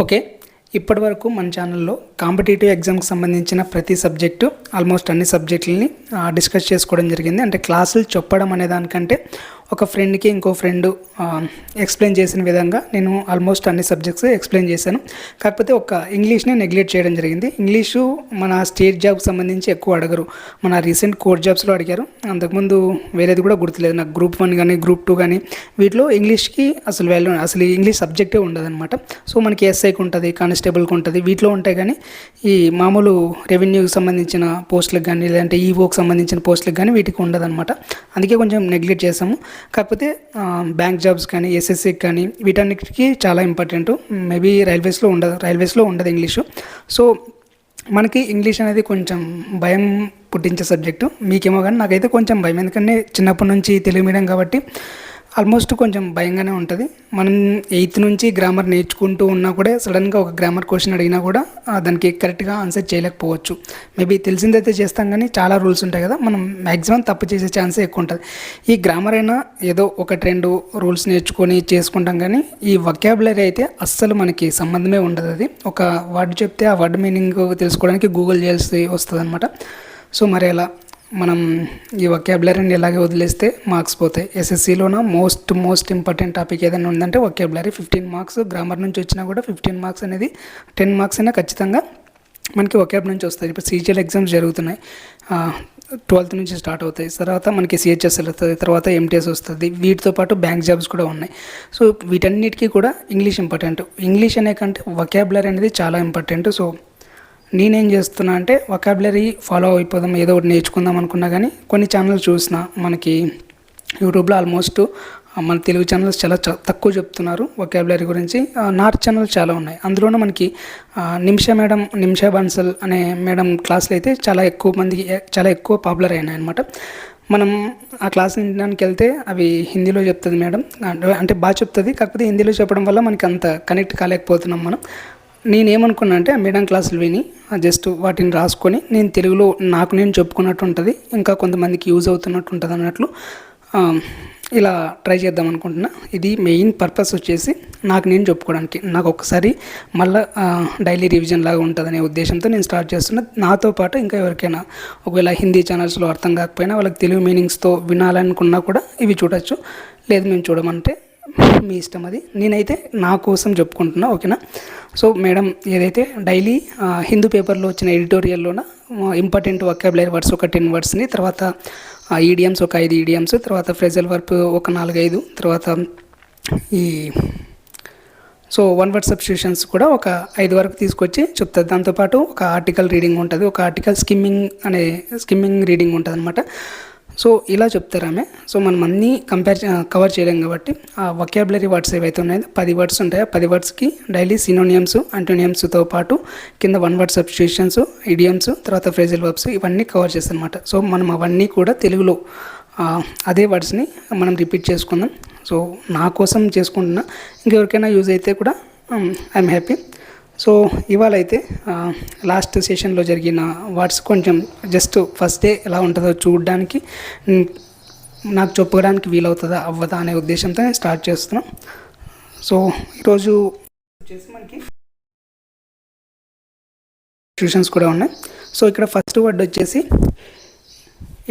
Okay. ఇప్పటి వరకు మన ఛానల్లో కాంపిటేటివ్ ఎగ్జామ్కి సంబంధించిన ప్రతి సబ్జెక్టు ఆల్మోస్ట్ అన్ని సబ్జెక్టులని డిస్కస్ చేసుకోవడం జరిగింది. అంటే క్లాసులు చెప్పడం అనే దానికంటే ఒక ఫ్రెండ్కి ఇంకో ఫ్రెండ్ ఎక్స్ప్లెయిన్ చేసిన విధంగా నేను ఆల్మోస్ట్ అన్ని సబ్జెక్ట్స్ ఎక్స్ప్లెయిన్ చేశాను. కాకపోతే ఒక ఇంగ్లీష్ని నెగ్లెక్ట్ చేయడం జరిగింది. ఇంగ్లీషు మన స్టేట్ జాబ్కి సంబంధించి ఎక్కువ అడగరు. మన రీసెంట్ కోర్ట్ జాబ్స్లో అడిగారు. అంతకుముందు వేరేది కూడా గుర్తులేదు. నాకు గ్రూప్ వన్ కానీ గ్రూప్ టూ కానీ వీటిలో ఇంగ్లీష్కి అసలు వాల్యూ అసలు ఇంగ్లీష్ సబ్జెక్టే ఉండదన్నమాట. సో మనకి ఎస్ఐకి ఉంటుంది కానిస్టేబుల్కి ఉంటుంది. వీటిలో ఉంటాయి కానీ ఈ మామూలు రెవెన్యూకి సంబంధించిన పోస్టులకు కానీ లేదంటే ఈవోకి సంబంధించిన పోస్టులకు కానీ వీటికి ఉండదన్నమాట. అందుకే కొంచెం నెగ్లెక్ట్ చేసాము కాకపోతే బ్యాంక్ జాబ్స్ కానీ ఎస్ఎస్సికి కానీ వీటన్నిటికీ చాలా ఇంపార్టెంట్ మేబీ రైల్వేస్లో ఉండదు రైల్వేస్లో ఉండదు ఇంగ్లీషు సో మనకి ఇంగ్లీష్ అనేది కొంచెం భయం పుట్టించే సబ్జెక్టు మీకేమో కానీ నాకైతే కొంచెం భయం. ఎందుకంటే చిన్నప్పటి నుంచి తెలుగు మీడియం కాబట్టి ఆల్మోస్ట్ కొంచెం భయంగానే ఉంటుంది. మనం ఎయిత్ నుంచి గ్రామర్ నేర్చుకుంటూ ఉన్నా కూడా సడన్గా ఒక గ్రామర్ క్వశ్చన్ అడిగినా కూడా దానికి కరెక్ట్గా ఆన్సర్ చేయలేకపోవచ్చు. మేబీ తెలిసిందైతే చేస్తాం కానీ చాలా రూల్స్ ఉంటాయి కదా మనం మ్యాక్సిమం తప్పు చేసే ఛాన్సే ఎక్కువ ఉంటుంది. ఈ గ్రామర్ అయినా ఏదో ఒకటి రెండు రూల్స్ నేర్చుకొని చేసుకుంటాం కానీ ఈ వొకాబులరీ అయితే అస్సలు మనకి సంబంధమే ఉండదు అది. ఒక వర్డ్ చెప్తే ఆ వర్డ్ మీనింగ్ తెలుసుకోవడానికి గూగుల్ చేయాల్సి వస్తుంది అనమాట సో మరి అలా మనం ఈ వొకాబులరీని ఇలాగే వదిలేస్తే మార్క్స్ పోతాయి. ఎస్ఎస్సిలోన మోస్ట్ మోస్ట్ ఇంపార్టెంట్ టాపిక్ ఏదైనా ఉందంటే వొకాబులరీ ఫిఫ్టీన్ మార్క్స్ గ్రామర్ నుంచి వచ్చినా కూడా ఫిఫ్టీన్ మార్క్స్ అనేది టెన్ మార్క్స్ అయినా ఖచ్చితంగా మనకి ఒకేపు నుంచి వస్తాయి. ఇప్పుడు సీజీఎల్ ఎగ్జామ్స్ జరుగుతున్నాయి. ట్వెల్త్ నుంచి స్టార్ట్ అవుతాయి. తర్వాత మనకి సిహెచ్ఎస్ఎల్ వస్తుంది తర్వాత ఎంటీఎస్ వస్తుంది. వీటితో పాటు బ్యాంక్ జాబ్స్ కూడా ఉన్నాయి. సో వీటన్నిటికీ కూడా ఇంగ్లీష్ ఇంపార్టెంట్ ఇంగ్లీష్ అనే కంటే వొకాబులరీ అనేది చాలా ఇంపార్టెంట్ సో నేనేం చేస్తున్నా అంటే వొకాబులరీ ఫాలో అయిపోదాం ఏదో ఒకటి నేర్చుకుందాం అనుకున్నా కానీ కొన్ని ఛానల్స్ చూసిన మనకి యూట్యూబ్లో ఆల్మోస్ట్ మన తెలుగు ఛానల్స్ చాలా చ- తక్కువ చెప్తున్నారు వొకాబులరీ గురించి. నార్త్ ఛానల్స్ చాలా ఉన్నాయి. అందులోనూ మనకి నిమిషా నిమిష మేడం నిమిష బన్సల్ అనే మేడం క్లాసులు అయితే చాలా ఎక్కువ మందికి చాలా ఎక్కువ పాపులర్ అయినాయి అనమాట మనం ఆ క్లాస్ వినడానికి వెళ్తే అవి హిందీలో చెప్తుంది మేడం. అంటే బాగా చెప్తుంది. కాకపోతే హిందీలో చెప్పడం వల్ల మనకి అంత కనెక్ట్ కాలేకపోతున్నాం మనం. నేనేమనుకున్నా అంటే ఆ మేడం క్లాసులు విని జస్ట్ వాటిని రాసుకొని నేను తెలుగులో నాకు నేను చెప్పుకున్నట్టు ఉంటుంది ఇంకా కొంతమందికి యూజ్ అవుతున్నట్టు ఉంటుంది అన్నట్లు ఇలా ట్రై చేద్దాం అనుకుంటున్నా. ఇది మెయిన్ పర్పస్ వచ్చేసి నాకు నేను చెప్పుకోవడానికి. నాకు ఒకసారి మళ్ళీ డైలీ రివిజన్ లాగా ఉంటుందనే ఉద్దేశంతో నేను స్టార్ట్ చేస్తున్నా. నాతో పాటు ఇంకా ఎవరికైనా ఒకవేళ హిందీ ఛానల్స్లో అర్థం కాకపోయినా వాళ్ళకి తెలుగు మీనింగ్స్తో వినాలనుకున్నా కూడా ఇవి చూడొచ్చు. లేదు మేము చూడమంటే మీ ఇష్టం అది. నేనైతే నా కోసం చెప్పుకుంటున్నా ఓకేనా? సో మేడం ఏదైతే డైలీ హిందూ పేపర్లో వచ్చిన ఎడిటోరియల్లోన ఇంపార్టెంట్ వొకాబులరీ వర్డ్స్ ఒక టెన్ వర్డ్స్ని తర్వాత ఈడియమ్స్ ఒక ఐదు ఈడియమ్స్ తర్వాత ఫ్రెజల్ వర్క్ ఒక నాలుగైదు తర్వాత ఈ సో వన్ వర్డ్ సబ్స్టిట్యూషన్స్ కూడా ఒక ఐదు వరకు తీసుకొచ్చి చెప్తుంది దాంతోపాటు ఒక ఆర్టికల్ రీడింగ్ ఉంటుంది. ఒక ఆర్టికల్ స్కిమ్మింగ్ అనే స్కిమ్మింగ్ రీడింగ్ ఉంటుంది అనమాట సో ఇలా చెప్తారు ఆమె. సో మనం అన్నీ కంపేర్ కవర్ చేయలేం కాబట్టి ఆ వొకాబులరీ వర్డ్స్ ఏవైతే ఉన్నాయో పది వర్డ్స్ ఉంటాయో పది వర్డ్స్కి డైలీ సినోనియమ్స్ అంటోనియమ్స్తో పాటు కింద వన్ వర్డ్ సబ్స్టిట్యూషన్స్ ఇడియమ్స్ తర్వాత ఫ్రేజల్ వర్బ్స్ ఇవన్నీ కవర్ చేస్తాం అనమాట సో మనం అవన్నీ కూడా తెలుగులో అదే వర్డ్స్ని మనం రిపీట్ చేసుకుందాం. సో నా కోసం చేసుకుంటున్నా. ఇంకెవరికైనా యూజ్ అయితే కూడా ఐఎమ్ హ్యాపీ సో ఇవాళ అయితే లాస్ట్ సెషన్లో జరిగిన వర్డ్స్ కొంచెం జస్ట్ ఫస్ట్ డే ఎలా ఉంటుందో చూడడానికి నాకు చెప్పడానికి వీలవుతుందా అవ్వదా అనే ఉద్దేశంతో నేను స్టార్ట్ చేస్తున్నాం. సో ఈరోజు వచ్చేసి మనకి ట్యూషన్స్ కూడా ఉన్నాయి. సో ఇక్కడ ఫస్ట్ వర్డ్ వచ్చేసి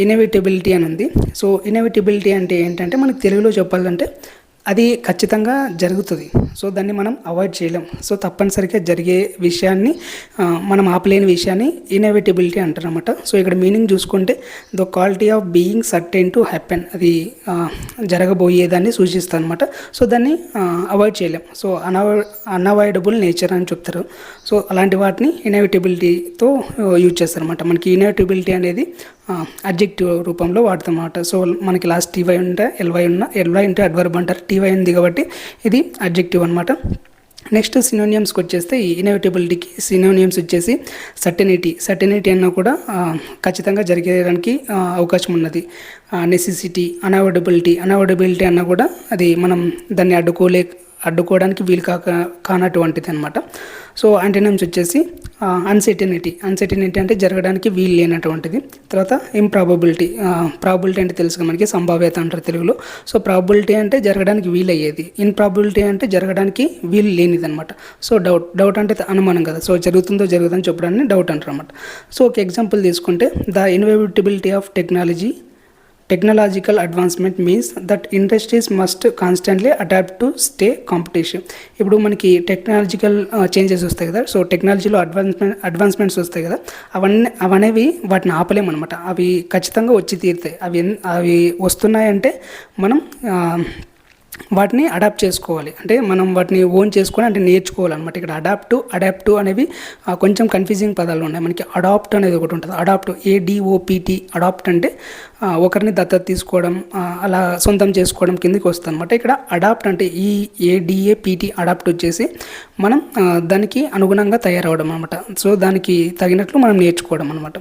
ఇన్ఎవిటబిలిటీ అని ఉంది. సో ఇన్ఎవిటబిలిటీ అంటే ఏంటంటే మనకి తెలుగులో చెప్పాలంటే అది ఖచ్చితంగా జరుగుతుంది. సో దాన్ని మనం అవాయిడ్ చేయలేం. సో తప్పనిసరిగా జరిగే విషయాన్ని మనం ఆపలేని విషయాన్ని ఇన్ఎవిటబిలిటీ అంటారు అనమాట సో ఇక్కడ మీనింగ్ చూసుకుంటే the quality of being certain to happen అది జరగబోయేదాన్ని సూచిస్తుంది అనమాట సో దాన్ని అవాయిడ్ చేయలేం. సో అనవా అన్అవాయిడబుల్ నేచర్ అని చెప్తారు. సో అలాంటి వాటిని ఇన్ఎవిటబిలిటీతో యూజ్ చేస్తారు అనమాట మనకి ఇన్ఎవిటబిలిటీ అనేది అడ్జెక్టివ్ రూపంలో వాడతాం సో మనకి లాస్ట్ టీవై ఉంటే ఎల్వై ఉన్న ఎల్వై ఉంటే అడ్వర్బ్ అంటారు. టీవై ఉంది కాబట్టి ఇది అడ్జెక్టివ్ అనమాట నెక్స్ట్ సినోనియమ్స్కి వచ్చేస్తే ఈ ఇన్ఎవిటబిలిటీకి సినోనియమ్స్ వచ్చేసి సర్టెనిటీ సర్టెనిటీ అన్న కూడా ఖచ్చితంగా జరిగేదానికి అవకాశం ఉన్నది. నెసెసిటీ అనవైడబిలిటీ అనవైడబిలిటీ అన్న కూడా అది మనం దాన్ని అడ్డుకోలే అడ్డుకోవడానికి వీలు కాక కానటువంటిది అనమాట సో యాంటీనమ్స్ వచ్చేసి అన్సర్టినిటీ అన్సర్టినిటీ అంటే జరగడానికి వీలు లేనటువంటిది. తర్వాత ఇంప్రాబబిలిటీ ప్రాబిలిటీ అంటే తెలుసు మనకి సంభావ్యత అంటారు తెలుగులో. సో ప్రాబిలిటీ అంటే జరగడానికి వీలు అయ్యేది ఇన్ప్రాబిలిటీ అంటే జరగడానికి వీలు లేనిది అనమాట సో డౌట్ డౌట్ అంటే అనుమానం కదా. సో జరుగుతుందో జరుగుతుందని చెప్పడాన్ని డౌట్ అంటారు అనమాట సో ఒక ఎగ్జాంపుల్ తీసుకుంటే the inevitability of technology technological advancement means that industries must constantly adapt to stay competition ఇప్పుడు మనకి టెక్నాలజికల్ చేంజెస్ uh, వస్తాయి కదా. సో టెక్నాలజీలో అడ్వాన్స్మెంట్ అడ్వాన్స్మెంట్స్ వస్తాయి కదా. అవన్నీ అవనేవి వాటిని ఆపలేమన్నమాట అవి ఖచ్చితంగా వచ్చి తీరుతాయి. అవి ఎన్- అవి వస్తున్నాయంటే మనం uh, వాటిని అడాప్ట్ చేసుకోవాలి. అంటే మనం వాటిని ఓన్ చేసుకొని అంటే నేర్చుకోవాలన్నమాట. ఇక్కడ అడాప్ట్ అడాప్ట్ అనేవి కొంచెం కన్ఫ్యూజింగ్ పదాలు ఉన్నాయి. మనకి అడాప్ట్ అనేది ఒకటి ఉంటుంది. అడాప్ట్ ఏడిఓపిటి అడాప్ట్ అంటే ఒకరిని దత్తత తీసుకోవడం అలా సొంతం చేసుకోవడం కిందకి వస్తుంది అనమాట ఇక్కడ అడాప్ట్ అంటే ఈ ఏడిఏపిటి అడాప్ట్ వచ్చేసి మనం దానికి అనుగుణంగా తయారవడం అనమాట సో దానికి తగినట్లు మనం నేర్చుకోవడం అనమాట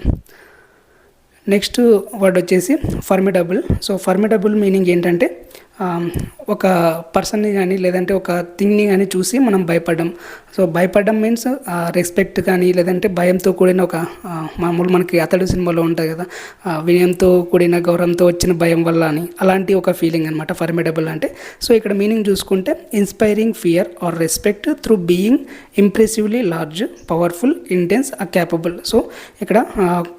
నెక్స్ట్ వర్డ్ వచ్చేసి ఫర్మిడబుల్ సో ఫర్మిడబుల్ మీనింగ్ ఏంటంటే ఒక పర్సన్ని కానీ లేదంటే ఒక థింగ్ని కానీ చూసి మనం భయపడడం. సో భయపడడం మీన్స్ రెస్పెక్ట్ కానీ లేదంటే భయంతో కూడిన ఒక మామూలు మనకి అతడు సినిమాలో ఉంటుంది కదా వినయంతో కూడిన గౌరవంతో వచ్చిన భయం వల్ల అని అలాంటి ఒక ఫీలింగ్ అనమాట ఫర్మిడబుల్ అంటే. సో ఇక్కడ మీనింగ్ చూసుకుంటే inspiring fear or respect through being impressively large powerful intense capable so ఇక్కడ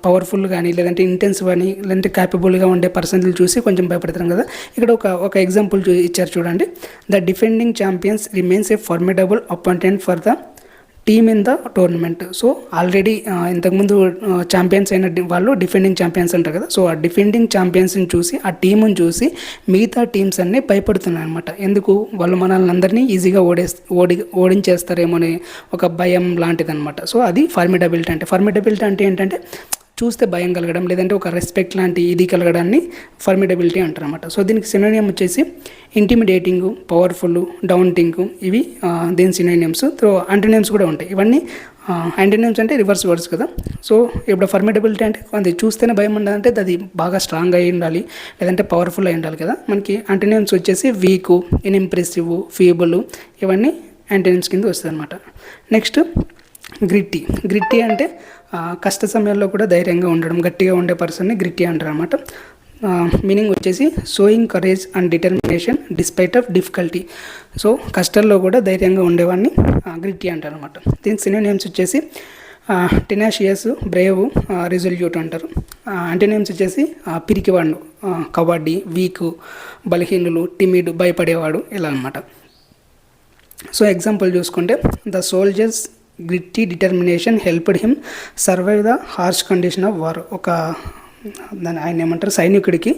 పవర్ఫుల్ కానీ లేదంటే ఇంటెన్స్ కానీ లేదంటే క్యాపబుల్గా ఉండే పర్సన్లు చూసి కొంచెం భయపడతాం కదా. ఇక్కడ ఒక ఒక ఎగ్జాంపుల్ ఇచ్చారు ఇచ్చారు చూడండి. The defending champions remains a formidable opponent for the team in the tournament so already ఇంతకుముందు uh, ఛాంపియన్స్ అయిన వాళ్ళు డిఫెండింగ్ ఛాంపియన్స్ అంటారు కదా. సో ఆ డిఫెండింగ్ ఛాంపియన్స్ని చూసి ఆ టీముని చూసి మిగతా టీమ్స్ అన్నీ భయపడుతున్నాయి అనమాట ఎందుకు? వాళ్ళు మనల్ని అందరినీ ఈజీగా ఓడే ఓడి ఓడించేస్తారేమో అనే ఒక భయం లాంటిది అనమాట సో అది ఫార్మిడబిలిటీ అంటే ఫార్మిడబిలిటీ అంటే ఏంటంటే చూస్తే భయం కలగడం లేదంటే ఒక రెస్పెక్ట్ లాంటి ఇది కలగడాన్ని ఫర్మిడబిలిటీ అంటారు అనమాట సో దీనికి సినోనియం వచ్చేసి ఇంటిమిడేటింగ్ పవర్ఫుల్ డౌంటింగ్ ఇవి దీని సినోనియమ్స్ సో అంటోనియమ్స్ కూడా ఉంటాయి. ఇవన్నీ యాంటోనియమ్స్ అంటే రివర్స్ వర్డ్స్ కదా. సో ఇప్పుడు ఫర్మిడబిలిటీ అంటే అది చూస్తేనే భయం ఉండాలంటే అది బాగా స్ట్రాంగ్ అయి ఉండాలి లేదంటే పవర్ఫుల్ అయి ఉండాలి కదా. మనకి అంటోనియమ్స్ వచ్చేసి వీక్ ఇన్ఇంప్రెసివ్ ఫీబుల్ ఇవన్నీ యాంటోనియమ్స్ కింద వస్తుంది అనమాట నెక్స్ట్ గ్రిట్టి. గ్రిట్టి అంటే కష్ట సమయాల్లో కూడా ధైర్యంగా ఉండడం గట్టిగా ఉండే పర్సన్ని గ్రిట్టి అంటారు అనమాట మీనింగ్ వచ్చేసి showing courage and determination despite of difficulty so కష్టాల్లో కూడా ధైర్యంగా ఉండేవాడిని గ్రిట్టి అంటారు అనమాట దీని సినోనియమ్స్ వచ్చేసి టెనాషియస్ బ్రేవ్ రిజల్యూట్ అంటారు. అంటేనేమ్స్ వచ్చేసి పిరికివాడు కబడ్డీ వీక్ బలహీనులు టిమిడ్ భయపడేవాడు ఇలా అనమాట సో ఎగ్జాంపుల్ చూసుకుంటే the soldiers gritty determination helped him survive the harsh condition of war ఒక దాని ఆయన ఏమంటారు? సైనికుడికి